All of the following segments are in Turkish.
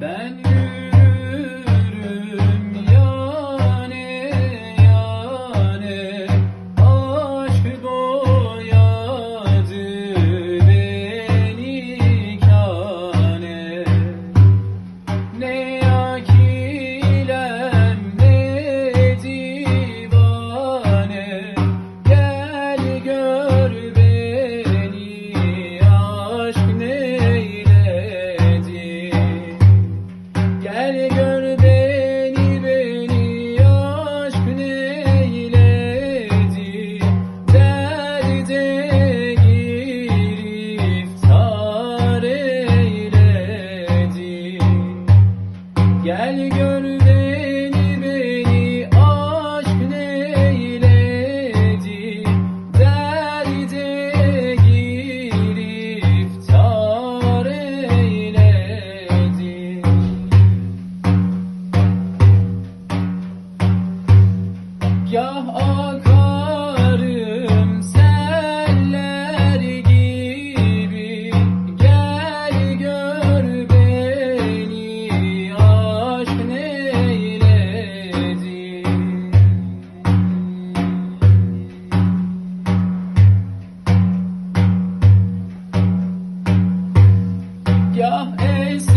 Then Gel gör beni beni aşk neyledi? Derde giriftar eyledi. Gah ak Your is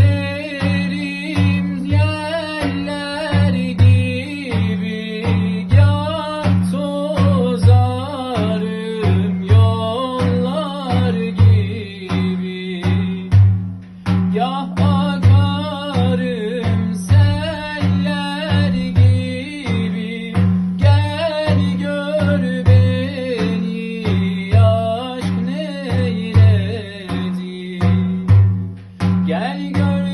Can you go